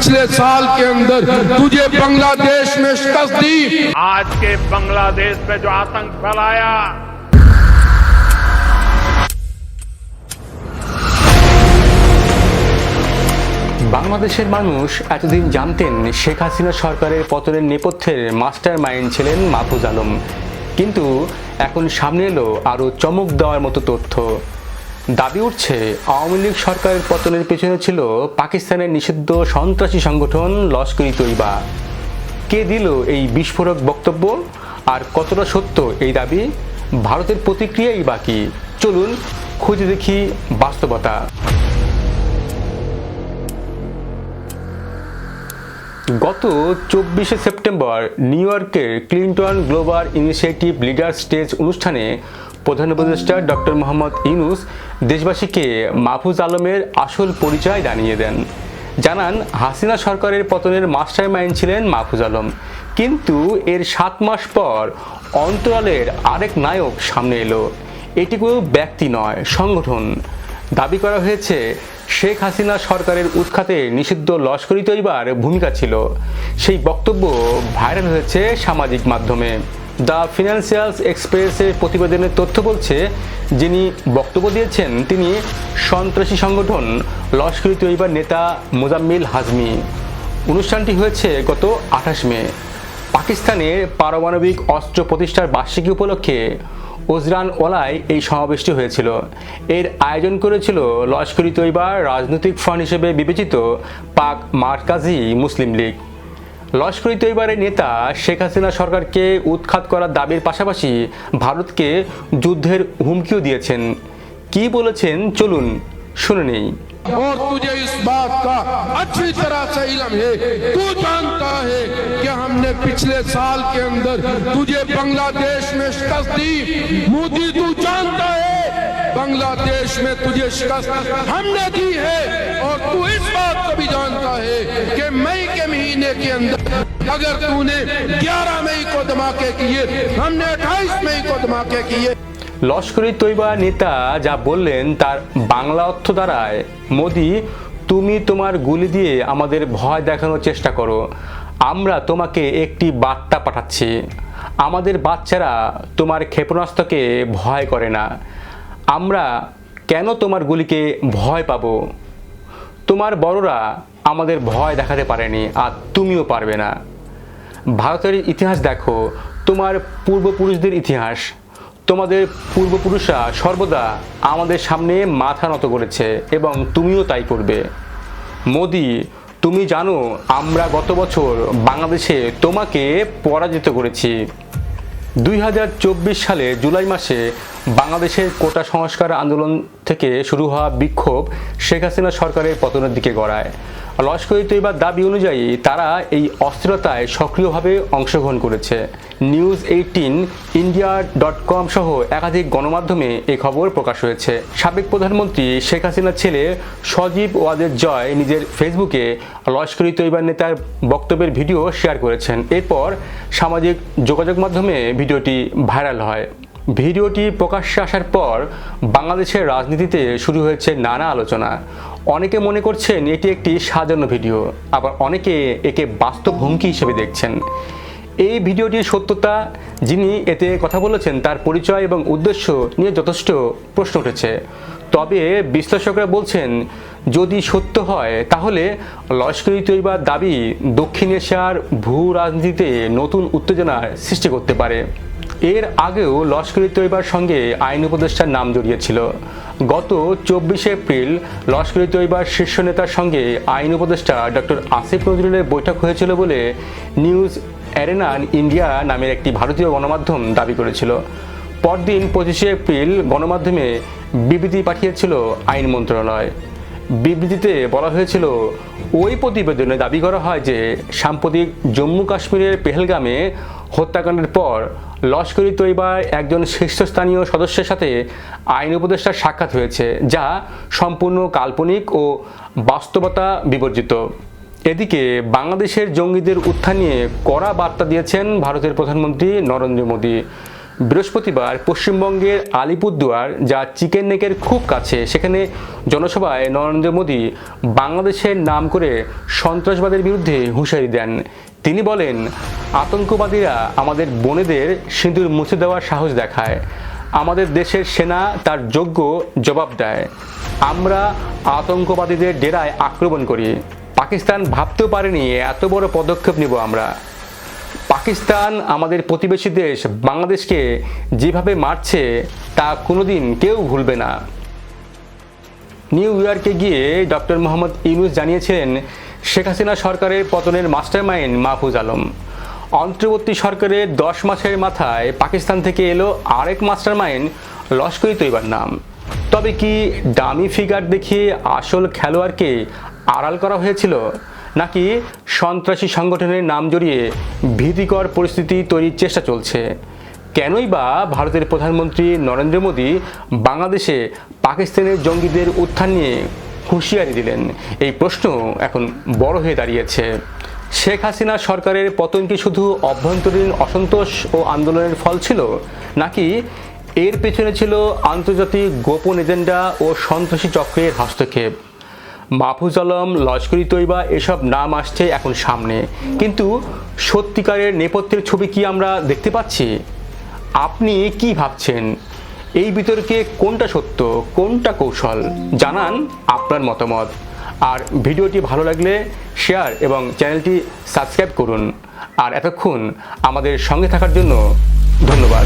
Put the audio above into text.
पिछले साल के अंदर तुझे बांग्लादेश में शिकस्त दी आज के बांग्लादेश में जो आतंक फैलाया বাংলাদেশের মানুষ এতদিন জানতেন শেখ হাসিনা সরকারের পতনের নেপথ্যের মাস্টার মাইন্ড ছিলেন মাহফুজ আলম কিন্তু এখন সামনে এলো আরও চমক দেওয়ার মতো তথ্য দাবি উঠছে, আওয়ামী লীগ সরকারের পতনের পেছনে ছিল পাকিস্তানের নিষিদ্ধ সন্ত্রাসী সংগঠন লস্করি তৈবা কে দিল এই বিস্ফোরক বক্তব্য? আর কতটা সত্য এই দাবি? ভারতের প্রতিক্রিয়াই বাকি চলুন খুঁজে দেখি বাস্তবতা। গত চব্বিশে সেপ্টেম্বর নিউ ইয়র্কের Clinton global initiative leader stage অনুষ্ঠানে প্রধান উপদেষ্টা ডক্টর মোহাম্মদ ইউনুস দেশবাসীকে মাহফুজ আলমের আসল পরিচয় জানিয়ে দেন। জানান, হাসিনা সরকারের পতনের মাস্টার মাইন্ড ছিলেন মাহফুজ আলম। কিন্তু এর সাত মাস পর অন্তরালের আরেক নায়ক সামনে এলো। এটি কোনো ব্যক্তি নয়, সংগঠন। দাবি করা হয়েছে শেখ হাসিনা সরকারের উৎখাতে নিষিদ্ধ লস্করি তৈবার ভূমিকা ছিল। সেই বক্তব্য ভাইরাল হয়েছে সামাজিক মাধ্যমে। দ্য ফিনান্সিয়ালস এক্সপ্রেসের প্রতিবেদনের তথ্য বলছে, যিনি বক্তব্য দিয়েছেন, তিনি সন্ত্রাসী সংগঠন, লস্করি তৈবার নেতা মোজাম্মিল হাজমি। অনুষ্ঠানটি হয়েছে গত আঠাশ মে। পাকিস্তানের পারমাণবিক অস্ত্র প্রতিষ্ঠার বার্ষিকী উপলক্ষে ওজরান ওলায় এই সমাবেশটি হয়েছিল। এর আয়োজন করেছিল লস্করি তৈবার রাজনৈতিক ফ্রন্ট হিসেবে বিবেচিত পাক মার্কাজি মুসলিম লীগ। লস্করি তৈবারের নেতা শেখ হাসিনা সরকারকে উৎখাত করার দাবির পাশাপাশি ভারতকে যুদ্ধের হুমকিও দিয়েছেন। কি বলেছেন? চলুন শুনে নেই। और तुझे इस बात का अच्छी तरह से इलम है। तू जानता है कि हमने पिछले साल के अंदर तुझे बांग्लादेश में शिकस्त दी। मोदी, तू जानता है, बांग्लादेश में तुझे शिकस्त हमने दी है। और तू इस बात को भी जानता है कि मई के महीने के अंदर अगर तूने 11 मई को धमाके किए, हमने 28 मई को धमाके किए লস্করি তৈবা নেতা যা বললেন তার বাংলা অর্থ দ্বারায়, মোদি, তুমি তোমার গুলি দিয়ে আমাদের ভয় দেখানোর চেষ্টা করো। আমরা তোমাকে একটি বার্তা পাঠাচ্ছি। আমাদের বাচ্চারা তোমার ক্ষেপণাস্ত্রকে ভয় করে না। আমরা কেন তোমার গুলিকে ভয় পাবো? তোমার বড়রা আমাদের ভয় দেখাতে পারেনি, আর তুমিও পারবে না। ভারতের ইতিহাস দেখো। তোমার পূর্বপুরুষদের ইতিহাস। তোমাদের পূর্বপুরুষরা সর্বদা আমাদের সামনে মাথা নত করেছে এবং তুমিও তাই করবে। মোদি, তুমি জানো আমরা গত বছর বাংলাদেশে তোমাকে পরাজিত করেছি। দুই হাজার চব্বিশ সালে জুলাই মাসে বাংলাদেশের কোটা সংস্কার আন্দোলন থেকে শুরু হওয়া বিক্ষোভ শেখ হাসিনা সরকারের পতনের দিকে গড়ায়। লস্করি তৈবার দাবি অনুযায়ী তারা এই অস্থিরতায় সক্রিয়ভাবে অংশগ্রহণ করেছে। News eighteen, India dot com সহ একাধিক গণমাধ্যমে এই খবর প্রকাশ হয়েছে। সাবেক প্রধানমন্ত্রী শেখ হাসিনার ছেলে সজীব ওয়াদের জয় নিজের ফেসবুকে লস্করি তৈবার নেতার বক্তব্যের ভিডিও শেয়ার করেছেন। এরপর সামাজিক যোগাযোগ মাধ্যমে ভিডিওটি ভাইরাল হয়। ভিডিওটি প্রকাশ্যে আসার পর বাংলাদেশের রাজনীতিতে শুরু হয়েছে নানা আলোচনা। অনেকে মনে করছেন এটি একটি সাজানো ভিডিও, আবার অনেকে একে বাস্তব হুমকি হিসেবে দেখছেন। এই ভিডিওটির সত্যতা, যিনি এতে কথা বলেছেন, তার পরিচয় এবং উদ্দেশ্য নিয়ে যথেষ্ট প্রশ্ন উঠেছে। তবে বিশ্লেষকরা বলছেন, যদি সত্য হয়, তাহলে লস্করি তৈবার দাবি দক্ষিণ এশিয়ার ভূ রাজনীতিতে নতুন উত্তেজনার সৃষ্টি করতে পারে। এর আগেও লস্করি তৈবার সঙ্গে আইন উপদেষ্টার নাম জড়িয়েছিল। গত চব্বিশে এপ্রিল লস্করি তৈবার শীর্ষ নেতার সঙ্গে আইন উপদেষ্টা ডক্টর আসিফ নজরুলের বৈঠক হয়েছিল বলে নিউজ অ্যারেনান ইন্ডিয়া নামের একটি ভারতীয় গণমাধ্যম দাবি করেছিল। পরদিন পঁচিশে এপ্রিল গণমাধ্যমে বিবৃতি পাঠিয়েছিল আইন মন্ত্রণালয়। বিবৃতিতে বলা হয়েছিল, ওই প্রতিবেদনে দাবি করা হয় যে সাম্প্রতিক জম্মু কাশ্মীরের পেহেলগামে হত্যাকাণ্ডের পর লস্করি তৈবার একজন শীর্ষস্থানীয় সদস্যের সাথে আইন উপদেষ্টার সাক্ষাৎ হয়েছে, যা সম্পূর্ণ কাল্পনিক ও বাস্তবতা বিবর্জিত। এদিকে বাংলাদেশের জঙ্গিদের উত্থান নিয়ে কড়া বার্তা দিয়েছেন ভারতের প্রধানমন্ত্রী নরেন্দ্র মোদী। বৃহস্পতিবার পশ্চিমবঙ্গের আলিপুরদুয়ার, যা চিকেন নেকের খুব কাছে, সেখানে জনসভায় নরেন্দ্র মোদী বাংলাদেশের নাম করে সন্ত্রাসবাদের বিরুদ্ধে হুঁশিয়ারি দেন। তিনি বলেন, আতঙ্কবাদীরা আমাদের বোনেদের সিঁদুর মুছে দেওয়ার সাহস দেখায়। আমাদের দেশের সেনা তার যোগ্য জবাব দেয়। আমরা আতঙ্কবাদীদের ডেরায় আক্রমণ করি। পাকিস্তান ভাবতেও পারেনি, এত বড় পদক্ষেপ নিব আমরা। পাকিস্তান আমাদের প্রতিবেশী দেশ বাংলাদেশকে যেভাবে মারছে, তা কোনোদিন কেউ ভুলবে না। নিউ ইয়র্কে গিয়ে ডক্টর মোহাম্মদ ইউনুস জানিয়েছিলেন শেখ হাসিনা সরকারের পতনের মাস্টারমাইন্ড মাহফুজ আলম। অন্তর্বর্তী সরকারের দশ মাসের মাথায় পাকিস্তান থেকে এলো আরেক মাস্টারমাইন্ড লস্করি তৈবার নাম। তবে কি দামি ফিগার দেখিয়ে আসল খেলোয়াড়কে আড়াল করা হয়েছিল, নাকি সন্ত্রাসী সংগঠনের নাম জড়িয়ে ভীতিকর পরিস্থিতি তৈরির চেষ্টা চলছে? কেনই বা ভারতের প্রধানমন্ত্রী নরেন্দ্র মোদী বাংলাদেশে পাকিস্তানের জঙ্গিদের উত্থান নিয়ে হুঁশিয়ারি দিলেন? এই প্রশ্ন এখন বড় হয়ে দাঁড়িয়েছে। শেখ হাসিনা সরকারের পতন কি শুধু অভ্যন্তরীণ অসন্তোষ ও আন্দোলনের ফল ছিল, নাকি এর পেছনে ছিল আন্তর্জাতিক গোপন এজেন্ডা ও সন্ত্রাসী চক্রের হস্তক্ষেপ? মাহফুজ আলম লস্করি তৈবা এসব নাম আসছে এখন সামনে। কিন্তু সত্যিকারের নেপথ্যের ছবি কি আমরা দেখতে পাচ্ছি? আপনি কি ভাবছেন? এই বিতর্কে কোনটা সত্য, কোনটা কৌশল? জানান আপনার মতামত। আর ভিডিওটি ভালো লাগলে শেয়ার এবং চ্যানেলটি সাবস্ক্রাইব করুন। আর এতক্ষণ আমাদের সঙ্গে থাকার জন্য ধন্যবাদ।